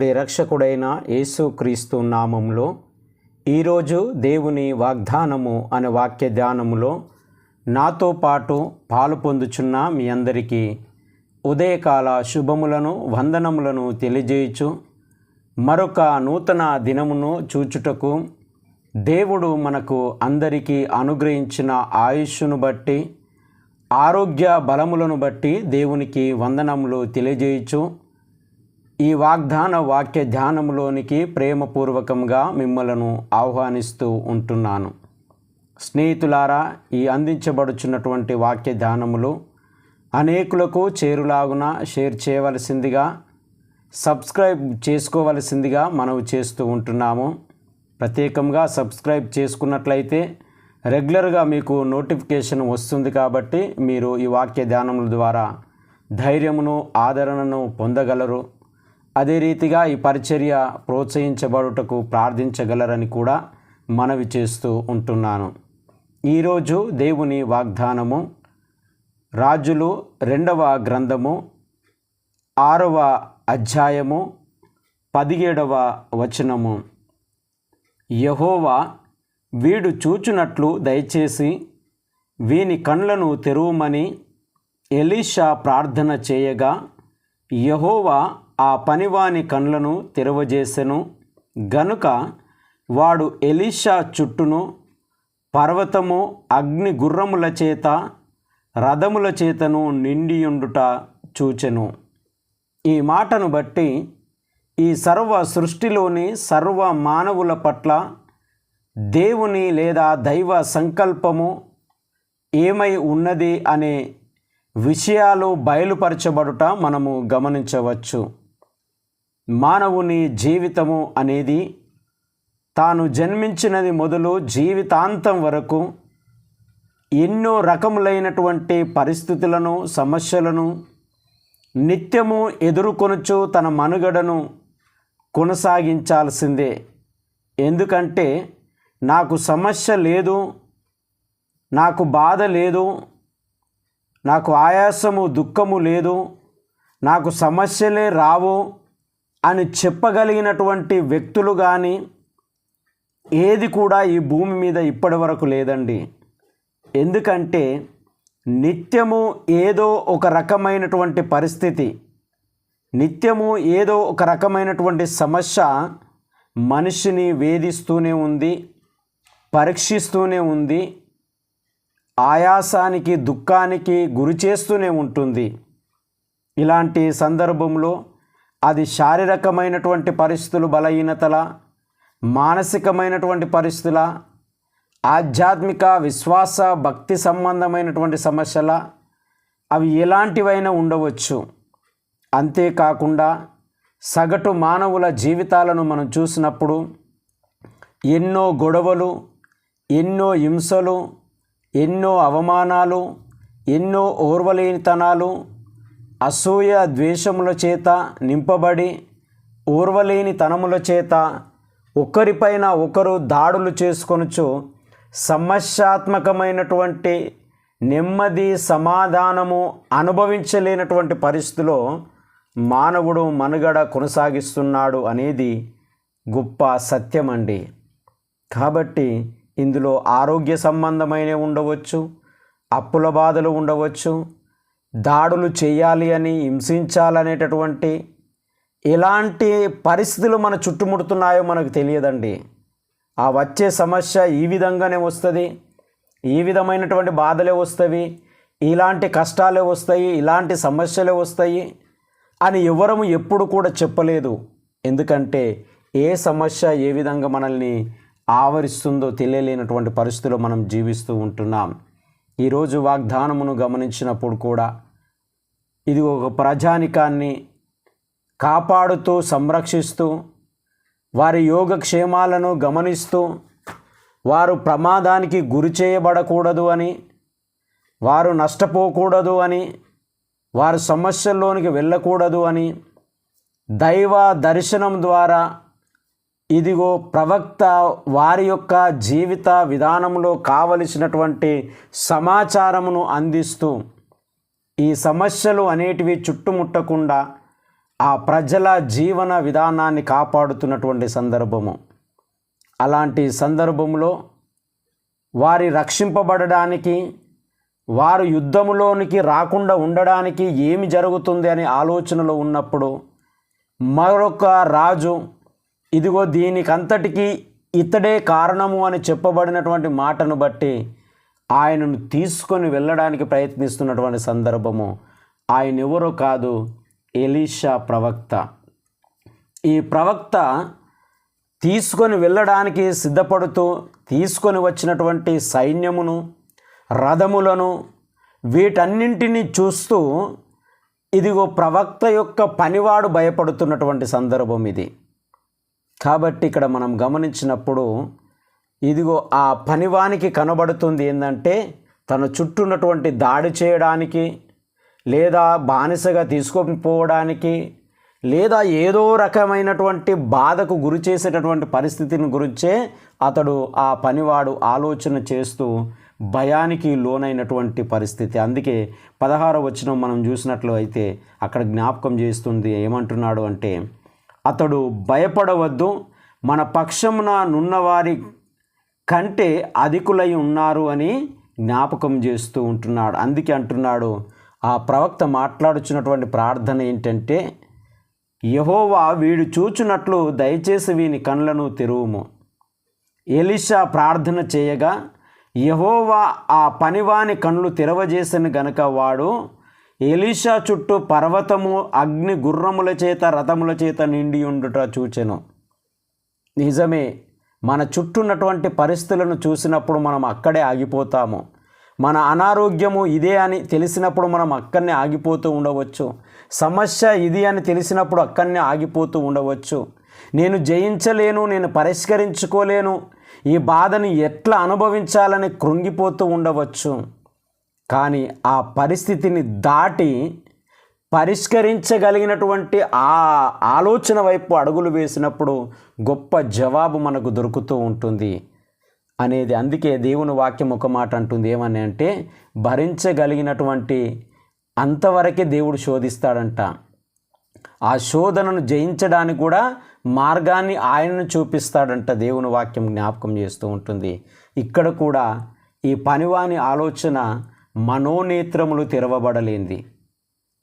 ప్రియరక్షకుడైన యేసుక్రీస్తు నామంలో ఈరోజు దేవుని వాగ్దానము అనే వాక్య ధ్యానములో నాతో పాటు పాలు పొందుచున్న మీ అందరికీ ఉదయకాల శుభములను వందనములను తెలియజేయచు మరొక నూతన దినమును చూచుటకు దేవుడు మనకు అందరికీ అనుగ్రహించిన ఆయుష్ను బట్టి ఆరోగ్య బలములను బట్టి దేవునికి వందనములు తెలియజేయచు ఈ వాగ్దాన వాక్య ధ్యానములోనికి ప్రేమపూర్వకంగా మిమ్మలను ఆహ్వానిస్తూ ఉంటున్నాను. స్నేహితులారా ఈ అందించబడుచున్నటువంటి వాక్య ధ్యానములు అనేకులకు చేరులాగున షేర్ చేయవలసిందిగా సబ్స్క్రైబ్ చేసుకోవలసిందిగా మనవి చేస్తూ ఉంటున్నాము. ప్రత్యేకంగా సబ్స్క్రైబ్ చేసుకున్నట్లయితే రెగ్యులర్గా మీకు నోటిఫికేషన్ వస్తుంది కాబట్టి మీరు ఈ వాక్య ధ్యానముల ద్వారా ధైర్యమును ఆదరణను పొందగలరు. అదే రీతిగా ఈ పరిచర్య ప్రోత్సహించబడుటకు ప్రార్థించగలరని కూడా మనవి చేస్తూ ఉంటున్నాను. ఈరోజు దేవుని వాగ్దానము రాజులు రెండవ గ్రంథము ఆరవ అధ్యాయము పదిహేడవ వచనము. యహోవా వీడు చూచునట్లు దయచేసి వీని కండ్లను తెరువమని ఎలీషా ప్రార్థన చేయగా యహోవా ఆ పనివాని కండ్లను తెరవజేసెను. గనుక వాడు ఎలీషా చుట్టూను పర్వతము అగ్ని గుర్రముల చేత రథముల చేతను నిండియుండుట చూచెను. ఈ మాటను బట్టి ఈ సర్వ సృష్టిలోని సర్వ మానవుల పట్ల దేవుని లేదా దైవ సంకల్పము ఏమై ఉన్నది అనే విషయాలు బయలుపరచబడుట మనము గమనించవచ్చు. మానవుని జీవితము అనేది తాను జన్మించినది మొదలు జీవితాంతం వరకు ఎన్నో రకములైనటువంటి పరిస్థితులను సమస్యలను నిత్యము ఎదుర్కొనుచు తన మనుగడను కొనసాగించాల్సిందే. ఎందుకంటే నాకు సమస్య లేదు నాకు బాధ లేదు నాకు ఆయాసము దుఃఖము లేదు నాకు సమస్యలే రావు అని చెప్పగలిగినటువంటి వ్యక్తులు కానీ ఏది కూడా ఈ భూమి మీద ఇప్పటి వరకు లేదండి. ఎందుకంటే నిత్యము ఏదో ఒక రకమైనటువంటి పరిస్థితి నిత్యము ఏదో ఒక రకమైనటువంటి సమస్య మనిషిని వేధిస్తూనే ఉంది పరీక్షిస్తూనే ఉంది ఆయాసానికి దుఃఖానికి గురి చేస్తూనే ఉంటుంది. ఇలాంటి సందర్భంలో అది శారీరకమైనటువంటి పరిస్థితులు బలహీనతల మానసికమైనటువంటి పరిస్థితుల ఆధ్యాత్మిక విశ్వాస భక్తి సంబంధమైనటువంటి సమస్యల అవి ఎలాంటివైనా ఉండవచ్చు. అంతేకాకుండా సగటు మానవుల జీవితాలను మనం చూసినప్పుడు ఎన్నో గొడవలు ఎన్నో హింసలు ఎన్నో అవమానాలు ఎన్నో ఓర్వలేనితనాలు అసూయ ద్వేషముల చేత నింపబడి ఓర్వలేని తనముల చేత ఒకరిపైన ఒకరు దాడులు చేసుకొనుచు సమస్యాత్మకమైనటువంటి నెమ్మది సమాధానము అనుభవించలేనటువంటి పరిస్థితిలో మానవుడు మనుగడ కొనసాగిస్తున్నాడు అనేది గొప్ప సత్యమండి. కాబట్టి ఇందులో ఆరోగ్య సంబంధమైన ఉండవచ్చు అప్పుల బాధలు ఉండవచ్చు దాడులు చేయాలి అని హింసించాలనేటటువంటి ఎలాంటి పరిస్థితులు మన చుట్టుముడుతున్నాయో మనకు తెలియదండి. ఆ వచ్చే సమస్య ఈ విధంగానే వస్తుంది. ఈ విధమైనటువంటి బాధలే వస్తాయి ఇలాంటి కష్టాలే వస్తాయి ఇలాంటి సమస్యలే వస్తాయి అని ఎవరము ఎప్పుడు కూడా చెప్పలేదు. ఎందుకంటే ఏ సమస్య ఏ విధంగా మనల్ని ఆవరిస్తుందో తెలియలేనటువంటి పరిస్థితిలో మనం జీవిస్తూ ఉంటున్నాం. ఈరోజు వాగ్దానమును గమనించినప్పుడు కూడా ఇది ఒక ప్రజానికాన్ని కాపాడుతూ సంరక్షిస్తూ వారి యోగక్షేమాలను గమనిస్తూ వారు ప్రమాదానికి గురి చేయబడకూడదు అని వారు నష్టపోకూడదు అని వారు సమస్యల్లోనికి వెళ్ళకూడదు అని దైవ దర్శనం ద్వారా ఇదిగో ప్రవక్త వారి యొక్క జీవిత విధానంలో కావలసినటువంటి సమాచారమును అందిస్తూ ఈ సమస్యలు అనేటివి చుట్టుముట్టకుండా ఆ ప్రజల జీవన విధానాన్ని కాపాడుతున్నటువంటి సందర్భము. అలాంటి సందర్భంలో వారి రక్షింపబడడానికి వారు యుద్ధములోనికి రాకుండా ఉండడానికి ఏమి జరుగుతుంది అనే ఆలోచనలో ఉన్నప్పుడు మరొక రాజు ఇదిగో దీనికంతటికి ఇతడే కారణము అని చెప్పబడినటువంటి మాటను బట్టి ఆయనను తీసుకొని వెళ్ళడానికి ప్రయత్నిస్తున్నటువంటి సందర్భము ఆయన ఎవరో కాదు ఎలీషా ప్రవక్త. ఈ ప్రవక్త తీసుకొని వెళ్ళడానికి సిద్ధపడుతూ తీసుకొని వచ్చినటువంటి సైన్యమును రథములను వీటన్నింటినీ చూస్తూ ఇదిగో ప్రవక్త యొక్క పనివాడు భయపడుతున్నటువంటి సందర్భం ఇది. కాబట్టి ఇక్కడ మనం గమనించినప్పుడు ఇదిగో ఆ పనివానికి కనబడుతుంది ఏంటంటే తన చుట్టూ ఉన్నటువంటి దాడి చేయడానికి లేదా బానిసగా తీసుకొని పోవడానికి లేదా ఏదో రకమైనటువంటి బాధకు గురి చేసేటటువంటి పరిస్థితిని గురించే అతడు ఆ పనివాడు ఆలోచన చేస్తూ భయానికి లోనైనటువంటి పరిస్థితి. అందుకే పదహార వచనం మనం చూసినట్లు అయితే అక్కడ జ్ఞాపకం చేస్తుంది ఏమంటున్నాడు అంటే అతడు భయపడవద్దు. మన పక్షమున నున్నవారి కంటే అధికులై ఉన్నారు అని జ్ఞాపకం చేస్తూ ఉంటున్నాడు. అందుకే అంటున్నాడు ఆ ప్రవక్త మాట్లాడుచున్నటువంటి ప్రార్థన ఏంటంటే యహోవా వీడు చూచున్నట్లు దయచేసి వీని కళ్ళను తెరువుము. ఎలిషా ప్రార్థన చేయగా యహోవా ఆ పనివాని కళ్ళు తెరవజేసిన గనక వాడు ఎలీషా చుట్టూ పర్వతము అగ్ని గుర్రముల చేత రథముల చేత నిండి ఉండుట చూచెను. నిజమే మన చుట్టూ ఉన్నటువంటి పరిస్థితులను చూసినప్పుడు మనం అక్కడే ఆగిపోతాము. మన అనారోగ్యము ఇదే అని తెలిసినప్పుడు మనం అక్కడనే ఆగిపోతూ ఉండవచ్చు. సమస్య ఇది అని తెలిసినప్పుడు అక్కడనే ఆగిపోతూ ఉండవచ్చు. నేను జయించలేను నేను పరిష్కరించుకోలేను. ఈ బాధని ఎట్లా అనుభవించాలని కృంగిపోతూ ఉండవచ్చు. కానీ ఆ పరిస్థితిని దాటి పరిష్కరించగలిగినటువంటి ఆ ఆలోచన వైపు అడుగులు వేసినప్పుడు గొప్ప జవాబు మనకు దొరుకుతూ ఉంటుంది అనేది అందుకే దేవుని వాక్యం ఒక మాట అంటుంది. ఏమని అంటే భరించగలిగినటువంటి అంతవరకే దేవుడు శోధిస్తాడంట. ఆ శోధనను జయించడానికి కూడా మార్గాన్ని ఆయనను చూపిస్తాడంట దేవుని వాక్యం జ్ఞాపకం చేస్తూ ఉంటుంది. ఇక్కడ కూడా ఈ పనివాని ఆలోచన మనోనేత్రములు తెరవబడలేంది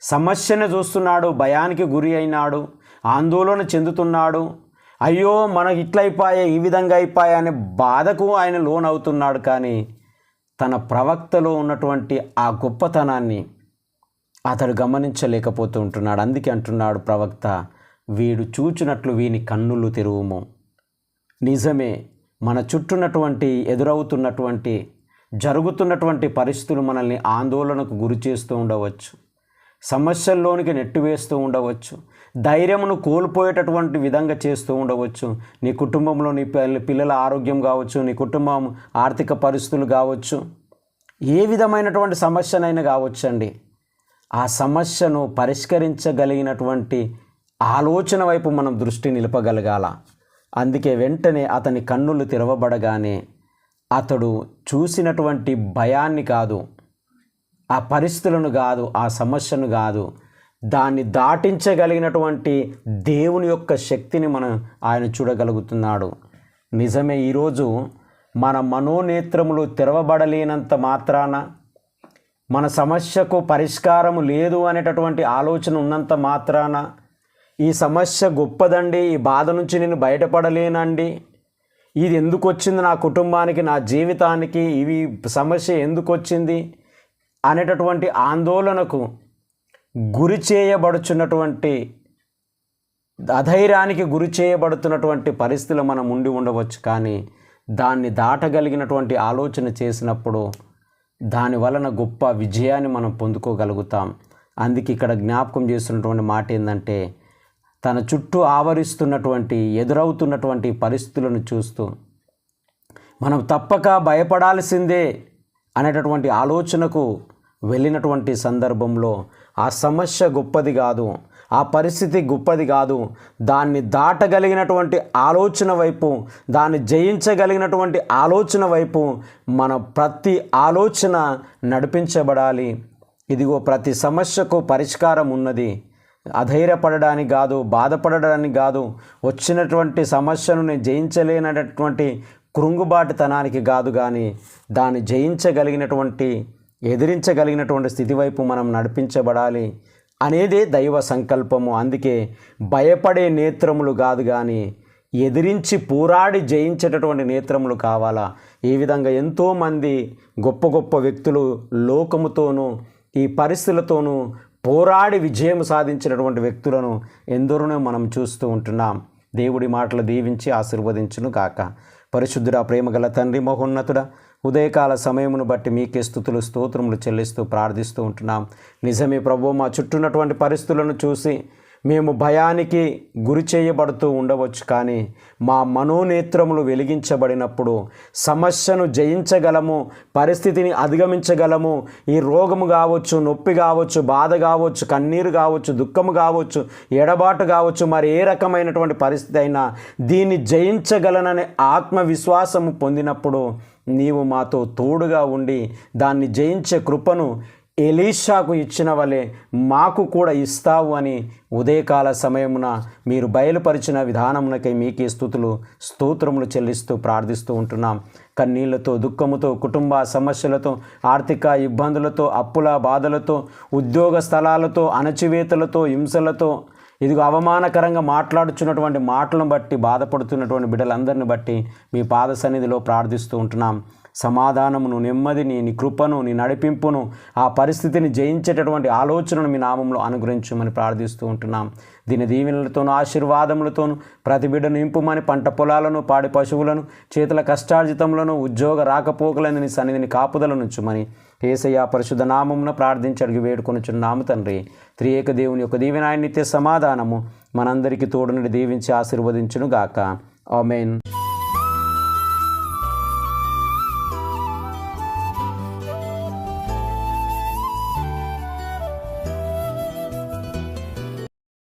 సమస్యను చూస్తున్నాడు భయానికి గురి అయినాడు ఆందోళన చెందుతున్నాడు. అయ్యో మనకి ఇట్లయిపోయా ఈ విధంగా అయిపోయా అనే బాధకు ఆయన లోన్ అవుతున్నాడు కానీ తన ప్రవక్తలో ఉన్నటువంటి ఆ గొప్పతనాన్ని అతడు గమనించలేకపోతూ ఉంటున్నాడు. అందుకే అంటున్నాడు ప్రవక్త వీడు చూచినట్లు వీని కన్నులు తెరువుము. నిజమే మన చుట్టూనటువంటి ఎదురవుతున్నటువంటి జరుగుతున్నటువంటి పరిస్థితులు మనల్ని ఆందోళనకు గురి చేస్తూ ఉండవచ్చు. సమస్యల్లోనికి నెట్టివేస్తూ ఉండవచ్చు. ధైర్యమును కోల్పోయేటటువంటి విధంగా చేస్తూ ఉండవచ్చు. నీ కుటుంబంలో నీ పిల్ల- పిల్లల ఆరోగ్యం కావచ్చు నీ కుటుంబం ఆర్థిక పరిస్థితులు కావచ్చు. ఏ విధమైనటువంటి సమస్యనైనా కావచ్చండి. ఆ సమస్యను పరిష్కరించగలిగినటువంటి ఆలోచన వైపు మనం దృష్టి నిలపగలగాల. అందుకే వెంటనే అతని కన్నులు తెరవబడగానే అతడు చూసినటువంటి భయాన్ని కాదు ఆ పరిస్థితులను కాదు ఆ సమస్యను కాదు దాన్ని దాటించగలిగినటువంటి దేవుని యొక్క శక్తిని మనం ఆయన చూడగలుగుతున్నాడు. నిజమే ఈరోజు మన మనోనేత్రములు తెరవబడలేనంత మాత్రాన మన సమస్యకు పరిష్కారం లేదు అనేటటువంటి ఆలోచన ఉన్నంత మాత్రాన ఈ సమస్య గొప్పదండి ఈ బాధ నుంచి నేను బయటపడలేనండి. ఇది ఎందుకు వచ్చింది నా కుటుంబానికి నా జీవితానికి ఇవి సమస్య ఎందుకు వచ్చింది అనేటటువంటి ఆందోళనకు గురి చేయబడుచున్నటువంటి అధైర్యానికి గురి చేయబడుతున్నటువంటి పరిస్థితులు మనం ఉండి ఉండవచ్చు. కానీ దాన్ని దాటగలిగినటువంటి ఆలోచన చేసినప్పుడు దాని వలన గొప్ప విజయాన్ని మనం పొందుకోగలుగుతాం. అందుకే ఇక్కడ జ్ఞాపకం చేస్తున్నటువంటి మాట ఏంటంటే తన చుట్టూ ఆవరిస్తున్నటువంటి ఎదురవుతున్నటువంటి పరిస్థితులను చూస్తూ మనం తప్పక భయపడాల్సిందే అనేటటువంటి ఆలోచనకు వెళ్ళినటువంటి సందర్భంలో ఆ సమస్య గొప్పది కాదు ఆ పరిస్థితి గొప్పది కాదు దాన్ని దాటగలిగినటువంటి ఆలోచన వైపు దాన్ని జయించగలిగినటువంటి ఆలోచన వైపు మన ప్రతి ఆలోచన నడిపించబడాలి. ఇదిగో ప్రతి సమస్యకు పరిష్కారం ఉన్నది. అధైర్యపడడానికి కాదు బాధపడడానికి కాదు వచ్చినటువంటి సమస్యను నేను జయించలేనటువంటి కృంగుబాటుతనానికి కాదు కానీ దాన్ని జయించగలిగినటువంటి ఎదిరించగలిగినటువంటి స్థితి వైపు మనం నడిపించబడాలి అనేదే దైవ సంకల్పము. అందుకే భయపడే నేత్రములు కాదు కానీ ఎదిరించి పోరాడి జయించేటటువంటి నేత్రములు కావాలా? ఈ విధంగా ఎంతోమంది గొప్ప గొప్ప వ్యక్తులు లోకముతోనూ ఈ పరిస్థితులతోనూ పోరాడి విజయం సాధించినటువంటి వ్యక్తులను ఎందరోనే మనం చూస్తూ ఉంటున్నాం. దేవుడి మాటలు దీవించి ఆశీర్వదించును గాక. పరిశుద్ధుడ ప్రేమగల తండ్రి మహోన్నతుడ ఉదయకాల సమయమును బట్టి మీకే స్థుతులు స్తోత్రములు చెల్లిస్తూ ప్రార్థిస్తూ ఉంటున్నాం. నిజమే ప్రభు మా చుట్టూన్నటువంటి పరిస్థితులను చూసి మేము భయానికి గురి చేయబడుతూ ఉండవచ్చు కానీ మా మనోనేత్రములు వెలిగించబడినప్పుడు సమస్యను జయించగలము పరిస్థితిని అధిగమించగలము. ఈ రోగము కావచ్చు నొప్పి కావచ్చు బాధ కావచ్చు కన్నీరు కావచ్చు దుఃఖము కావచ్చు ఎడబాటు కావచ్చు మరి ఏ రకమైనటువంటి పరిస్థితి అయినా దీన్ని జయించగలననే ఆత్మవిశ్వాసము పొందినప్పుడు నీవు మాతో తోడుగా ఉండి దాన్ని జయించే కృపను ఎలీషాకు ఇచ్చిన వలె మాకు కూడా ఇస్తావు అని ఉదయకాల సమయమున మీరు బయలుపరిచిన విధానమునకై మీకే స్థుతులు స్తోత్రములు చెల్లిస్తూ ప్రార్థిస్తూ ఉంటున్నాం. కన్నీళ్ళతో దుఃఖముతో కుటుంబ సమస్యలతో ఆర్థిక ఇబ్బందులతో అప్పుల బాధలతో ఉద్యోగ స్థలాలతో అణచివేతలతో హింసలతో ఇదిగో అవమానకరంగా మాట్లాడుచున్నటువంటి మాటలను బట్టి బాధపడుతున్నటువంటి బిడ్డలందరిని బట్టి మీ పాద సన్నిధిలో ప్రార్థిస్తూ ఉంటున్నాం. సమాధానమును నెమ్మదిని నీ కృపను నీ నడిపింపును ఆ పరిస్థితిని జయించేటటువంటి ఆలోచనను మీ నామంలో అనుగ్రహించమని ప్రార్థిస్తూ ఉంటున్నాం. దీని దీవెనలతోనూ ఆశీర్వాదములతోనూ ప్రతి బిడ్డను నింపుమని పంట పొలాలను పాడి పశువులను చేతుల కష్టార్జితములను ఉద్యోగ రాకపోకలను నీ సన్నిధిని కాపుదల నుంచుమని ఏసయ్య పరిశుద్ధ నామమున ప్రార్థించి అడిగి వేడుకొనుచున్నాము తండ్రి త్రియేక దేవుని యొక్క దీవెనాయ నిత్య సమాధానము మనందరికీ తోడుని దీవించి ఆశీర్వదించును గాక ఆమెన్.